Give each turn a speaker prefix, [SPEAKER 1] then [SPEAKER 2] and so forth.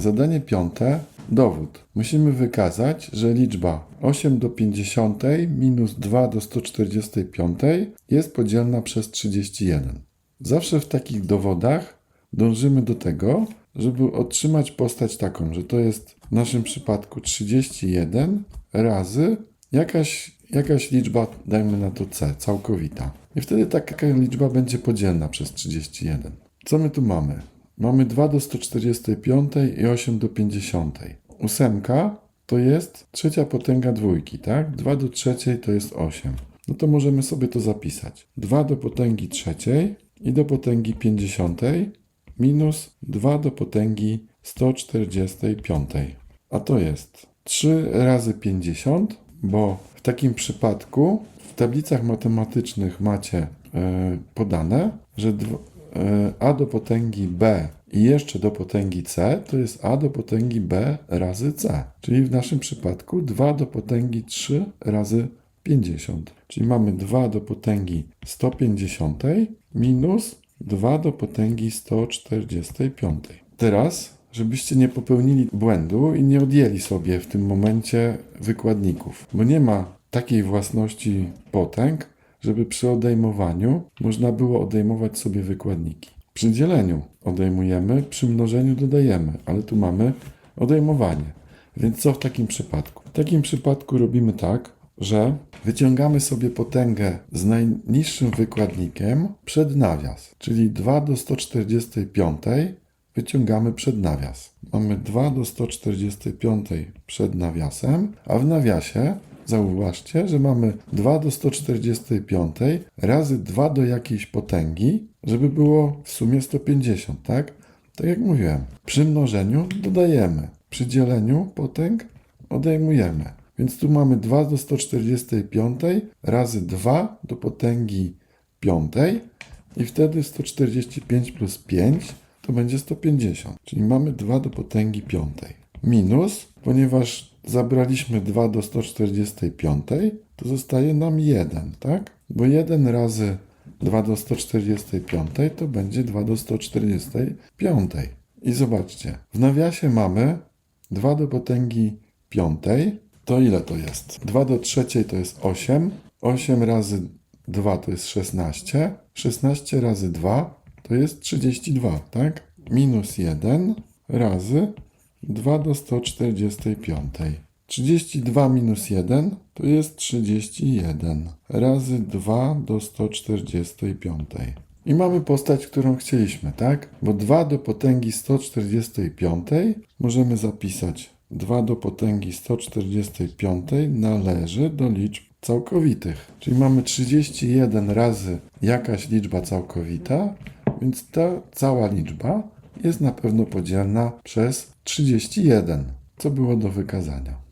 [SPEAKER 1] Zadanie piąte. Dowód. Musimy wykazać, że liczba 8 do 50 minus 2 do 145 jest podzielna przez 31. Zawsze w takich dowodach dążymy do tego, żeby otrzymać postać taką, że to jest w naszym przypadku 31 razy jakaś, jakaś liczba, dajmy na to c, całkowita. I wtedy taka liczba będzie podzielna przez 31. Co my tu mamy? Mamy 2 do 145 i 8 do 50. Ósemka to jest trzecia potęga dwójki, tak? 2 do trzeciej to jest 8. No to możemy sobie to zapisać. 2 do potęgi trzeciej i do potęgi 50 minus 2 do potęgi 145. A to jest 3 razy 50, bo w takim przypadku w tablicach matematycznych macie e, podane, że a do potęgi b i jeszcze do potęgi c to jest a do potęgi b razy c. Czyli w naszym przypadku 2 do potęgi 3 razy 50. Czyli mamy 2 do potęgi 150 minus 2 do potęgi 145. Teraz, żebyście nie popełnili błędu i nie odjęli sobie w tym momencie wykładników, bo nie ma takiej własności potęg, żeby przy odejmowaniu można było odejmować sobie wykładniki. Przy dzieleniu odejmujemy, przy mnożeniu dodajemy, ale tu mamy odejmowanie. Więc co w takim przypadku? W takim przypadku robimy tak, że wyciągamy sobie potęgę z najniższym wykładnikiem przed nawias, czyli 2 do 145 wyciągamy przed nawias. Mamy 2 do 145 przed nawiasem, a w nawiasie zauważcie, że mamy 2 do 145 razy 2 do jakiejś potęgi, żeby było w sumie 150, tak? Tak jak mówiłem, przy mnożeniu dodajemy, przy dzieleniu potęg odejmujemy. Więc tu mamy 2 do 145 razy 2 do potęgi 5 i wtedy 145 plus 5 to będzie 150. Czyli mamy 2 do potęgi 5. Minus, ponieważ zabraliśmy 2 do 145, to zostaje nam 1, tak? Bo 1 razy 2 do 145 to będzie 2 do 145. I zobaczcie, w nawiasie mamy 2 do potęgi 5, to ile to jest? 2 do trzeciej to jest 8, 8 razy 2 to jest 16, 16 razy 2 to jest 32, tak? Minus 1 razy 2 do 145. 32 minus 1 to jest 31 razy 2 do 145. I mamy postać, którą chcieliśmy, tak? Bo 2 do potęgi 145 możemy zapisać 2 do potęgi 145 należy do liczb całkowitych. Czyli mamy 31 razy jakaś liczba całkowita, więc ta cała liczba jest na pewno podzielna przez 31, co było do wykazania.